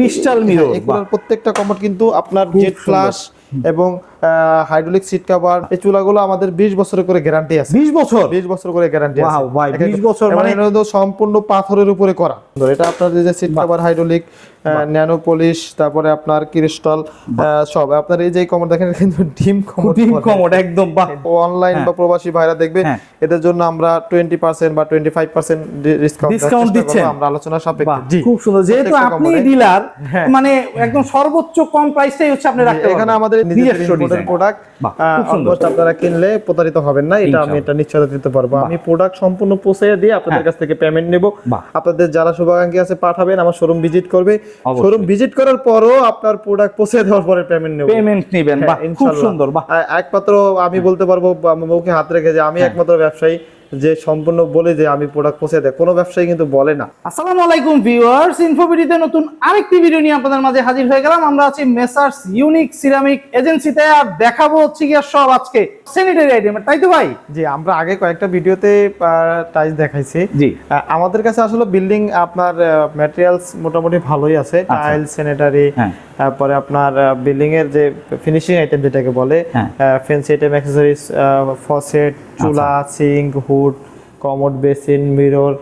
Crystal mirror এগুলোর প্রত্যেকটা commode কিন্তু আপনার জেট। ফ্লাশ এবং হাইড্রোলিক সিট কভার এই চুলাগুলো আমাদের 20 বছরের করে গ্যারান্টি আছে। 20 বছর? 20 বছর করে গ্যারান্টি আছে। ওয়াও ভাই, এক এক- 20 বছর মানে- সম্পূর্ণ পাথরের উপরে করা। এটা আপনার যে seat cover hydraulic nano polish তারপরে আপনার ক্রিস্টাল সব। আপনার এই যে কমোড দেখেন কিন্তু ডিম কমোড ডিম কমোড একদম বাহ। অনলাইন বা প্রবাসী ভাইরা দেখবে হ্যাঁ। এদের জন্য আমরা 20% বা 25% ডিসকাউন্ট Discount দিচ্ছেন? আমরা আলোচনা সাপেক্ষে। খুব সুন্দর। যেহেতু আপনি ডিলার হ্যাঁ। মানে একদম সর্বোচ্চ কম প্রাইসটাই হচ্ছে আপনি রাখতে এখানে আমাদের নিজস্ব। প্রোডাক্ট বাহ, আপনারা কিনলে প্রতারিত হবেন না এটা আমি এটা নিশ্চয়তা দিতে পারব। আমি প্রোডাক্ট সম্পূর্ণ পৌঁছে দিয়ে আপনাদের কাছ থেকে পেমেন্ট নেব। আপনাদের যারা শুভাকাঙ্ক্ষী আছে পাঠাবেন আমার শোরুম ভিজিট করবে। শোরুম ভিজিট করার পরও আপনার প্রোডাক্ট পৌঁছে দেওয়ার পরে পেমেন্ট নেব। পেমেন্ট নেবেন খুব সুন্দর বাহ। একমাত্র আমি বলতে পারব মুখে হাত রেখে যে আমি হ্যাঁ। একমাত্র ব্যবসায়ী। যে সম্পূর্ণ বলে যে আমি প্রোডাক্ট পৌঁছে দেয় কোনো ব্যবসায়ী কিন্তু বলে না। আসসালামু আলাইকুম ভিউয়ার্স ইনফোভিডিতে নতুন আরেকটি ভিডিও নিয়ে আপনাদের মাঝে হাজির হয়ে গেলাম। আমরা আছি মেসার্স ইউনিক সিরামিক এজেন্সিতে আর দেখাবো হচ্ছে গিয়ে সব আজকে স্যানিটারি আইটেম তাই তো ভাই? জি আমরা আগে কয়েকটা ভিডিওতে টাইজ দেখাইছি। জি। আমাদের কাছে আসলে বিল্ডিং আপনার ম্যাটেরিয়ালস মোটামুটি ভালোই আছে। টাইল স্যানিটারি হ্যাঁ। তারপরে আপনার বিল্ডিং এর যে ফিনিশিং আইটেম যেটাকে বলে। ফেন্সি আইটেম অ্যাক্সেসরিজ ফসেট চুলা sink hood commode basin mirror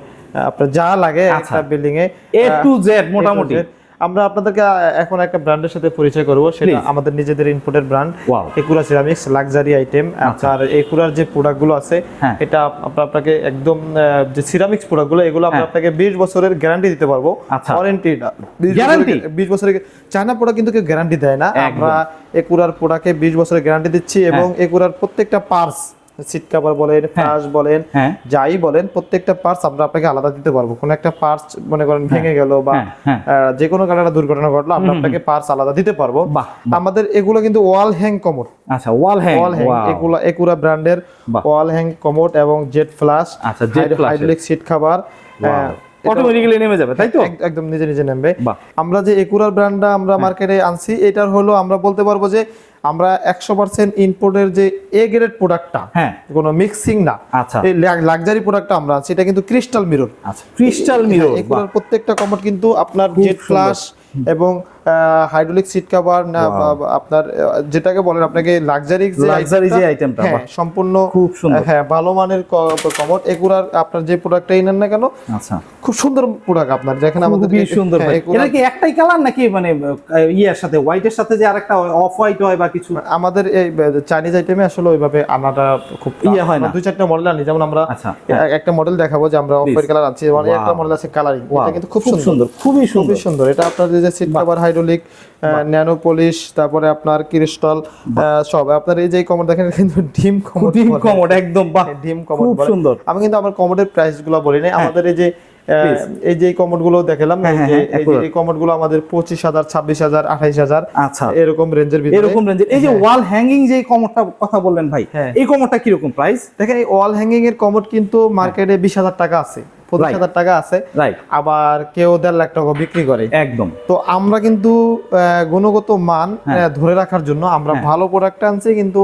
আপনার যা লাগে আচ্ছা। একটা বিল্ডিং এ এ টু জেড মোটামুটি। আমরা আপনাদেরকে এখন একটা ব্র্যান্ডের সাথে পরিচয় করব সেটা আমাদের নিজেদের imported brand Acura ceramics luxury item আপনার একুরার যে প্রোডাক্টগুলো আছে হ্যাঁ। এটা আপ- আপনাকে একদম যে সিরামিক্স প্রোডাক্টগুলো এগুলো আমরা হ্যাঁ। আপনাকে 20 বছরের গ্যারান্টি দিতে পারব। আচ্ছা। Warranty Guarantee? 20 বছরের চায়না প্রোডাক্ট কিন্তু কেউ গ্যারান্টি দেয় না। আমরা একুরার প্রোডাক্টে 20 বছরের গ্যারান্টি দিচ্ছি এবং একুরার প্রত্যেকটা পার্টস সিট কভার বলেন ফ্লাশ বলেন হ্যাঁ। যাই বলেন প্রত্যেকটা পার্টস আমরা আপনাকে আলাদা দিতে পারব। কোনো একটা পার্টস মনে করেন ভেঙে গেল বা হ্যাঁ, হ্যাঁ। যে কোনো কারণে একটা দুর্ঘটনা ঘটলো আমরা আপনাকে পার্টস আলাদা দিতে পারব। আমাদের এগুলো কিন্তু ওয়াল হ্যাং কমোড আচ্ছা ওয়াল হ্যাং ওয়াল হ্যাং এগুলো একুরা ব্র্যান্ডের ওয়াল হ্যাং কমোড এবং জেট ফ্লাশ আচ্ছা, flash হাইড্রোলিক সিট অটোমেটিক্যালি নেমে যাবে তাই তো? একদম নিজে নিজে নেমবে। আমরা যে একুরার ব্র্যান্ডটা আমরা মার্কেটে আনছি এটার হলো আমরা বলতে পারব যে আমরা একশো পার্সেন্ট ইনপোর্টের যে এ গ্রেড প্রোডাক্টটা হ্যাঁ। কোনো মিক্সিং না আচ্ছা। এই লাক্সারি প্রোডাক্টটা আমরা সেটা এটা কিন্তু ক্রিস্টাল মিরর আচ্ছা ক্রিস্টাল মিরর এগুলোর প্রত্যেকটা কমোড কিন্তু আপনার জেড। ফ্লাশ এবং হাইড্রোলিক সিট কভার না আপনার যেটাকে বলেন আপনাকে লাক্সারি Luxury যে itemটা, বাহ। সম্পূর্ণ খুব সুন্দর। হ্যাঁ ভালো মানের কমোড এগুলার আপনার যে প্রোডাক্টটাই নেন না কেন আচ্ছা খুব সুন্দর প্রোডাক্ট আপনার যেখানে আমাদের খুবই সুন্দর হ্যাঁ, এটা কি একটাই কালার নাকি মানে ইয়ের সাথে হোয়াইটের সাথে যে আরেকটা অফ হোয়াইট হয় বা কিছু আমাদের এই চাইনিজ আইটেমে আসলে ওইভাবে আনাটা খুব ইয়ে হয় না। দুই চারটা মডেল আনি যেমন আমরা আচ্ছা, একটা মডেল দেখাবো যে আমরা অফ হোয়াইট কালার আনছি Wow. একটা মডেল আছে কালারিং এটা কিন্তু খুব খুব সুন্দর খুবই সুন্দর সুন্দর এটা আপনার যে seat cover hydraulic nano polish তারপরে আপনার ক্রিস্টাল সব। আপনার এই যে কমোড দেখেন কিন্তু ডিম কমোড ডিম কমোড একদম বাহ ডিম কমোড খুব সুন্দর। আমি কিন্তু আমার কমোডের প্রাইসগুলো বলি নাই। আমাদের এই যে এই যে কমোডগুলো দেখালাম হ্যাঁ, এই হ্যাঁ, হ্যাঁ, কমোডগুলো আমাদের পঁচিশ হাজার ছাব্বিশ হাজার আঠাইশ হাজার আচ্ছা। এরকম রেঞ্জের ভিতরে। এরকম রেঞ্জের এই যে ওয়াল হ্যাঙ্গিং যে কমরটা কথা বললেন ভাই হ্যাঁ। এই কমরটা কীরকম প্রাইস দেখেন এই ওয়াল হ্যাঙ্গিং এর কমোড কিন্তু মার্কেটে বিশ হাজার টাকা আছে। পঁচিশ হাজার টাকা আছে আবার কেউ দেড় লাখ টাকা বিক্রি করে। একদম। তো আমরা কিন্তু আহ, গুণগত মান হ্যাঁ। ধরে রাখার জন্য আমরা ভালো প্রোডাক্ট আনছি কিন্তু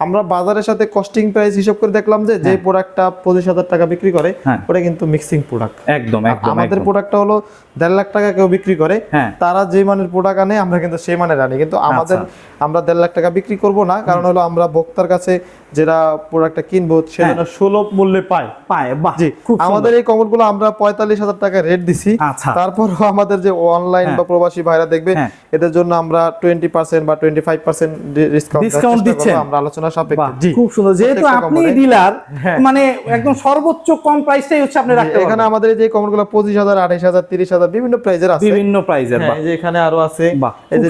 আমরা বাজারের সাথে কস্টিং প্রাইস হিসাব করে দেখলাম যে যে প্রোডাক্টটা পঁচিশ হাজার টাকা বিক্রি করে হ্যাঁ। ওটা কিন্তু মিক্সিং প্রোডাক্ট একদম আমাদের প্রোডাক্টটা হলো দেড় লাখ টাকা কেউ বিক্রি করে হ্যাঁ। তারা যে মানের প্রোডাক্ট আনে আমরা কিন্তু সেই মানের আনি কিন্তু আমাদের আমরা দেড় লাখ টাকা বিক্রি করব না কারণ হলো আমরা ভোক্তার কাছে যেটা প্রোডাক্টটা কিনবো সেটা সুলভ মূল্যে পায় পায় বাহ জি আমাদের এই কমোডগুলো আমরা পঁয়তাল্লিশ হাজার টাকা রেট দিছি আচ্ছা। তারপর আমাদের যে অনলাইন হ্যাঁ। বা প্রবাসী ভাইরা দেখবে হ্যাঁ। এদের জন্য আমরা টোয়েন্টি পার্সেন্ট বা টোয়েন্টি ফাইভ পার্সেন্ট ডিসকাউন্ট? আমরা আলোচনা বাহ সাপেক্ষে খুব সুন্দর। যেহেতু আপনি ডিলার হ্যাঁ। মানে একদম সর্বোচ্চ কম প্রাইসটাই হচ্ছে আপনি রাখতে এখানে আমাদের এই যে কমোডগুলো পঁচিশ হাজার আঠাইশ হাজার তিরিশ হাজার বিভিন্ন প্রাইজের আছে। বিভিন্ন প্রাইজের হ্যাঁ, এই যে এখানে আরও আছে। এই যে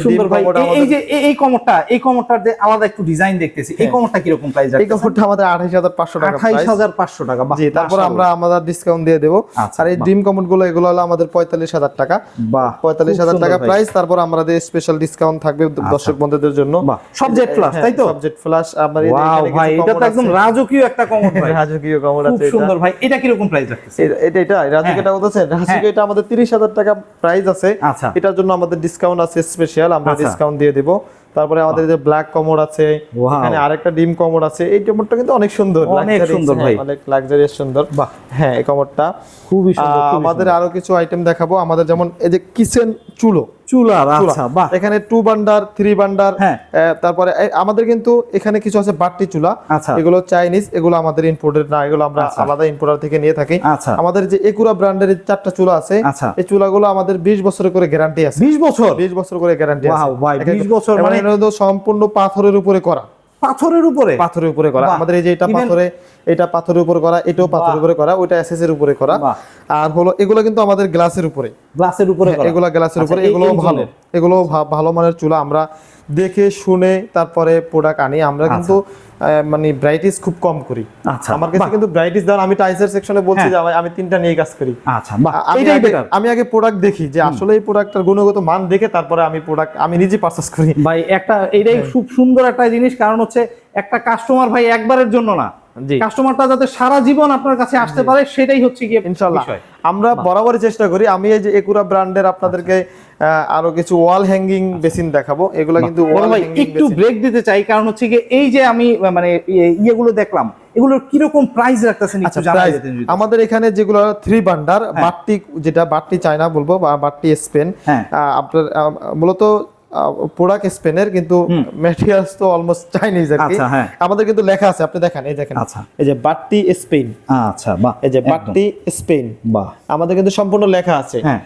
এই- যে এই- এই কমরটা এই কমরটার যে আলাদা একটু ডিজাইন দেখতেছি এই কমরটা কীরকম প্রাইস এই আমাদের আঠাইশ হাজার পাঁচশো টাকা আঠাইশ price। হাজার পাঁচশো টাকা বাহ জি তারপর আমরা আমাদের ডিসকাউন্ট দিয়ে দেবো। আচ্ছা, আর এই ডিম কমোডগুলো এগুলো হলো আমাদের পঁয়তাল্লিশ হাজার টাকা। বাহ পঁয়তাল্লিশ খুব হাজার সুন্দর টাকা আচ্ছা। প্রাইস তারপর আমাদের স্পেশাল ডিসকাউন্ট থাকবে দর্শক বন্ধুদের জন্য। সব জেড প্লাস তাই তো? সাবজেক্ট ফ্ল্যাশ আপনার ওয়াও ভাই এটা তো একদম রাজকীয় একটা কমর ভাই। রাজকীয় কমোড আছে এটা। সুন্দর ভাই। এটা কীরকম প্রাইস রাখতেছে? এটা- এটা এটা রাজকীয় রাজকীয় এটা আমাদের তিরিশ হাজার টাকা প্রাইস আছে। আচ্ছা। এটার জন্য আমাদের ডিসকাউন্ট আছে স্পেশাল আমরা আচ্ছা। ডিসকাউন্ট দিয়ে দেব। তারপরে আমাদের যে ব্ল্যাক কমোড আছে. এখানে আরেকটা ডিম কমোড আছে। এই কমোডটা কিন্তু অনেক সুন্দর অনেক সুন্দর হ্যাঁ, ভাই। অনেক লাক্সারিয়াস সুন্দর। বাহ। হ্যাঁ এই কমোডটা খুবই সুন্দর খুবই আমাদের আরও কিছু আইটেম দেখাবো। আমাদের যেমন এই যে কিচেন চুলো চুলার আচ্ছা বাহ। এখানে টু বান্ডার থ্রি বান্ডার হ্যাঁ। তারপরে আমাদের কিন্তু এখানে কিছু আছে বাট্টি চুলা। আচ্ছা। এগুলো চাইনিজ এগুলো আমাদের ইম্পোর্টেড না এগুলো আমরা আচ্ছা। আলাদা ইম্পোর্টার থেকে নিয়ে থাকি। আচ্ছা। আমাদের যে একুরা ব্র্যান্ডের চারটা চুলা আছে আচ্ছা। এই চুলাগুলো আমাদের বিশ বছরের করে গ্যারান্টি আছে। বিশ বছর? বিশ বছর করে গ্যারান্টি আছে। ওয়াও ভাই, 20 বছর মানে- সম্পূর্ণ পাথরের উপরে করা। পাথরের উপরে? পাথরের উপরে করা। আমাদের এই যে এটা পাথরে এটা পাথরের উপরে করা এটাও পাথরের উপরে করা ওইটা এসএস এর উপরে করা। আর হলো এগুলো কিন্তু আমাদের গ্লাসের উপরে। গ্লাসের উপরে করা। এগুলা গ্লাসের আচ্ছা, উপরে এগুলো ভালো। এগুলো ভালো মানের চুলা আমরা দেখে শুনে তারপরে প্রোডাক্ট আনি। আমরা কিন্তু মানে ব্রাইটিস খুব কম করি। আচ্ছা, আমার কাছে কিন্তু ব্রাইটিস দেওয়ার আমি টাইসের সেকশনে বলছি যে আমি- তিনটা নিয়ে কাজ করি। আচ্ছা এটাই আগে বেটার আমি আগে প্রোডাক্ট দেখি যে আসলে এই প্রোডাক্টটার গুণগত মান দেখে তারপরে আমি প্রোডাক্ট আমি নিজে পারচেজ করি। ভাই একটা এটাই খুব সুন্দর একটা জিনিস। কারণ হচ্ছে একটা কাস্টমার ভাই একবারের জন্য না। জি। কাস্টমারটা যাতে সারা জীবন আপনার কাছে আসতে পারে সেটাই হচ্ছে গিয়ে ইনশাল্লাহ। বিষয়। আমরা বরাবরই চেষ্টা করি। আমি এই যে একুরা ব্র্যান্ডের আপনাদেরকে আহ, আরও কিছু ওয়াল হ্যাঙ্গিং বেসিন দেখাবো। এগুলো কিন্তু একটু ব্রেক দিতে চাই কারণ হচ্ছে গিয়ে এই যে আমি মানে ইয়ে- ইয়েগুলো দেখলাম এগুলোর কীরকম প্রাইস রাখতেছেন আচ্ছা জানাই দিতেন আমাদের এখানে যেগুলো থ্রি বান্ডার বাট্টি যেটা বাট্টি চায়না বলব বা বাট্টি স্পেন হ্যাঁ। আপনার মূলত প্রোডাক্ট স্পেনের কিন্তু ম্যাটেরিয়ালস তো অলমোস্ট চাইনিজ আর কি। আচ্ছা, হ্যাঁ। আমাদের কিন্তু লেখা আছে আপনি দেখেন এই দেখেন। আচ্ছা। এই যে বাটি স্পেন। আচ্ছা বাহ এই যে বাটি স্পেন। বাহ। আমাদের কিন্তু সম্পূর্ণ লেখা আছে। হ্যাঁ।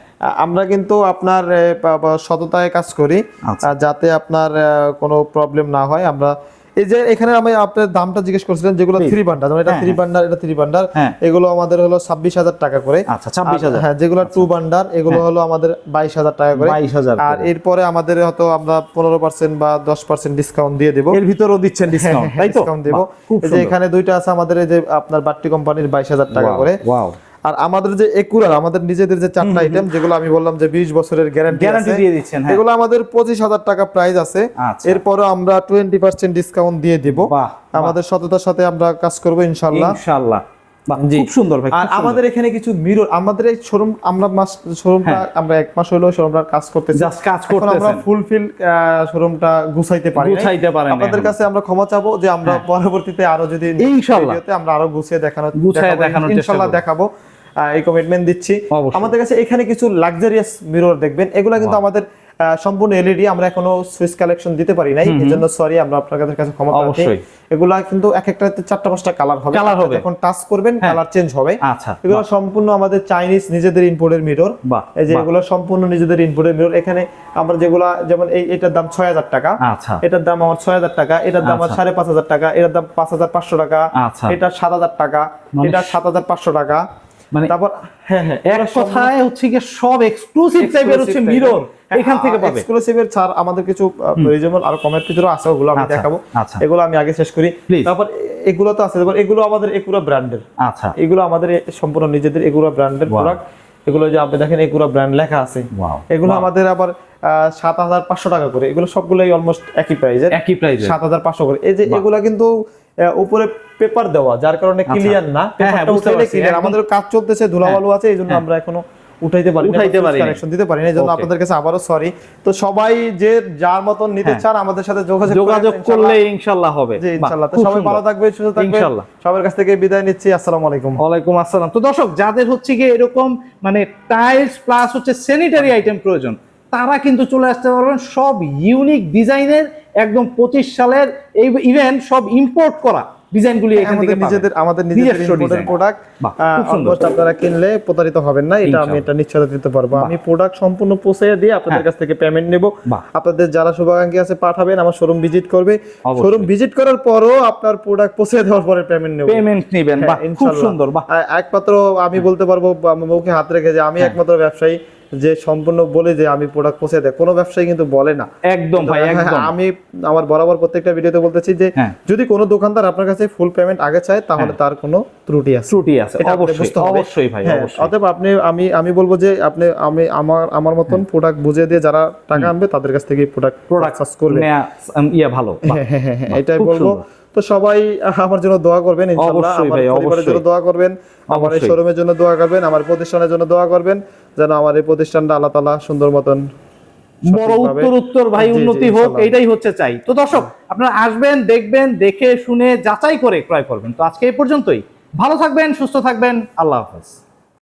আমরা কিন্তু আপনার সততায় কাজ করি। আচ্ছা। যাতে আপনার কোনো প্রবলেম না হয়। আমরা এই যে এখানে আমি আপনার দামটা জিজ্ঞেস করছিলেন যেগুলো থ্রি বান্ডার এটা হ্যাঁ, থ্রি বান্ডার এটা থ্রি বান্ডার হ্যাঁ। এগুলো আমাদের হলো ছাব্বিশ হাজার টাকা করে। আচ্ছা, 26,000 আর, হ্যাঁ যেগুলো টু বান্ডার এগুলো হলো আমাদের বাইশ হাজার টাকা করে। 22,000 আর এরপরে আমাদের হয়তো আমরা পনেরো পার্সেন্ট বা দশ পার্সেন্ট ডিসকাউন্ট দিয়ে দেবো। এর ভিতরও দিচ্ছেন ডিসকাউন্ট তাই তো? ডিসকাউন্ট দেবো। এই যে এখানে দুইটা আছে আমাদের যে আপনার বাট্টি কোম্পানির বাইশ হাজার টাকা করে। ওয়াও আর আমাদের যে একুরার আমাদের নিজেদের যে চারটা আইটেম যেগুলো আমি বললাম যে বিশ বছরের গ্যারান্টি গ্যারান্টি দিয়ে দিচ্ছেন হ্যাঁ। এগুলো আমাদের পঁচিশ হাজার টাকা প্রাইস আছে। আচ্ছা। এরপরও আমরা টোয়েন্টি পার্সেন্ট ডিসকাউন্ট দিয়ে দিব। আমাদের সততার সাথে আমরা কাজ করব ইনশাল্লাহ ইনশাআল্লাহ। খুব সুন্দর ভাই আর আমাদের এখানে কিছু মিরর আমাদের এই শোরুম আমরা মাস শোরুমটা আমরা এক মাস হলো কাজ করতেছি। হ্যাঁ। কাজ আমরা ফুলফিল শোরুমটা গুছাইতে পারি। গুছাইতে আপনাদের কাছে আমরা ক্ষমা চাবো যে আমরা পরবর্তীতে আরও যদি ইনশাল্লাহ। আমরা আরও গুছিয়ে দেখাবো, দেখানোর এই কমিটমেন্ট দিচ্ছি। আমাদের কাছে এখানে কিছু লাক্সারিয়াস মিরর দেখবেন। এগুলো কিন্তু আমাদের সম্পূর্ণ এলইডি আমরা এখনও সুইচ কালেকশন দিতে পারি নাই। এজন্য সরি আমরা আপনাদের কাছে ক্ষমা অবশ্যই। এগুলা কিন্তু এক একটাতে চারটা পাঁচটা কালার হবে। Colour হবে। যখন টাচ করবেন কালার চেঞ্জ হবে। আচ্ছা, এগুলো সম্পূর্ণ আমাদের চাইনিজ নিজেদের ইম্পোর্টের মিরর এই যে এগুলো সম্পূর্ণ নিজেদের ইম্পোর্টের মিরর এখানে আমরা যেগুলা যেমন এই এটার দাম ছয় হাজার টাকা। আচ্ছা। এটার দাম আমার ছয় হাজার টাকা। এটার দাম আমার আচ্ছা। সাড়ে পাঁচ হাজার টাকা। এটার দাম পাঁচ হাজার পাঁচশো টাকা। আচ্ছা। এটা সাত হাজার টাকা। মানে এটা সাত হাজার পাঁচশো টাকা। মানে তারপর হ্যাঁ হ্যাঁ এক কথায় হচ্ছে কি সব এক্সক্লুসিভ টাইপের হচ্ছে মিরর এখান থেকে পাবে। এক্সক্লুসিভের ছাড় আমাদের কিছু রিজনেবল আর কমের ভিতরে আছে ওগুলো আমি আচ্ছা, দেখাবো। আচ্ছা। এগুলো আমি আগে শেষ করি। তারপর এগুলো তো আছে তারপর এগুলো আমাদের একুরা ব্র্যান্ডের আচ্ছা। এগুলো আমাদের সম্পূর্ণ নিজেদের এগুলা ব্র্যান্ডের. প্রোডাক্ট এগুলো যে আপনি দেখেন এগুলো ব্র্যান্ড লেখা আছে। এগুলো আমাদের আবার সাত হাজার পাঁচশো টাকা করে। এগুলো সবগুলোই অলমোস্ট একই প্রাইজের একই প্রাইসে সাত হাজার পাঁচশো করে। এই যে এগুলা কিন্তু উপরে পেপার দেওয়া যার কারণে ক্লিয়ার না। হ্যাঁ, হ্যাঁ, পেপারটা বুঝতে উঠাইলে ক্লিয়ার আমাদের কাজ চলতেছে ধুলাবালু আছে এই জন্য আমরা এখনও উঠাইতে পারি উঠাইতে পারি কানেকশন দিতে পারি না আপনাদের কাছে সরি তো সবাই যে যার মতন নিতে হ্যাঁ। চান আমাদের সাথে যোগাযোগ যোগাযোগ করলে ইনশাআল্লাহ হবে। জি ইনশাআল্লাহ। তো সবাই ভালো থাকবে সুস্থ থাকবে ইনশাআল্লাহ। সবার কাছ থেকে বিদায় নিচ্ছি আসসালামু আলাইকুম। ওয়ালাইকুম আসসালাম। তো দর্শক যাদের হচ্ছে গিয়ে এরকম মানে টাইলস প্লাস হচ্ছে স্যানিটারি আইটেম প্রয়োজন তারা কিন্তু চলে আসতে পারবেন সব ইউনিক ডিজাইনের একদম পঁচিশ সালের এই ইভেন্ট সব ইম্পোর্ট করা ডিজাইনগুলি এখান থেকে নিজেদের আমাদের নিজেদের ইম্পোর্টেড প্রোডাক্ট বাহ, আপনারা কিনলে প্রতারিত হবেন না এটা আমি এটা নিশ্চয়তা দিতে পারব। আমি প্রোডাক্ট সম্পূর্ণ পৌঁছে দিয়ে আপনাদের হ্যাঁ। কাছ থেকে পেমেন্ট নেব। আপনাদের যারা শুভাকাঙ্ক্ষী আছে পাঠাবেন আমার শোরুম ভিজিট করবে। শোরুম ভিজিট করার পরও আপনার প্রোডাক্ট পৌঁছে দেওয়ার পরে পেমেন্ট নেব। পেমেন্ট নেবেন। বাহ হ্যাঁ, খুব সুন্দর বাহ। একমাত্র আমি বলতে পারব মুখে হাত রেখে যে আমি হ্যাঁ। একমাত্র ব্যবসায়ী। যে সম্পূর্ণ বলে যে আমি প্রোডাক্ট পৌঁছে দেয় কোনো ব্যবসায়ী কিন্তু বলে না। একদম ভাই হ্যাঁ, একদম। আমি আমার বরাবর প্রত্যেকটা ভিডিওতে বলতেছি যে হ্যাঁ। যদি কোনো দোকানদার আপনার কাছে ফুল পেমেন্ট আগে চায় তাহলে তার কোনো ত্রুটি আছে। ত্রুটি আছে অবশ্যই অবশ্যই ভাই হ্যাঁ, অতএব আপনি আমি আমি বলব যে আপনি আমি আমার আমার মতন প্রোডাক্ট বুঝিয়ে দিয়ে যারা টাকা আনবে তাদের কাছ থেকে প্রোডাক্ট প্রোডাক্ট প্রোডাক্ট করবে। ইয়া ভালো হ্যাঁ, হ্যাঁ, হ্যাঁ, হ্যাঁ, এটাই বলব। তো সবাই আমার জন্য দোয়া করবেন ইনশাআল্লাহ। আমার পরিবারের জন্য দোয়া করবেন আমার এই শোরুমের জন্য দোয়া করবেন আমার প্রতিষ্ঠানের জন্য দোয়া করবেন যেন আমার এই প্রতিষ্ঠানটা আল্লাহ তাআলা সুন্দর মতন বড় উত্তর উত্তর ভাই উন্নতি হোক। এইটাই হচ্ছে চাই। তো দর্শক আপনারা আসবেন দেখবেন দেখে শুনে যাচাই করে ক্রয় করবেন। তো আজকে এই পর্যন্তই। ভালো থাকবেন সুস্থ থাকবেন আল্লাহ হাফেজ।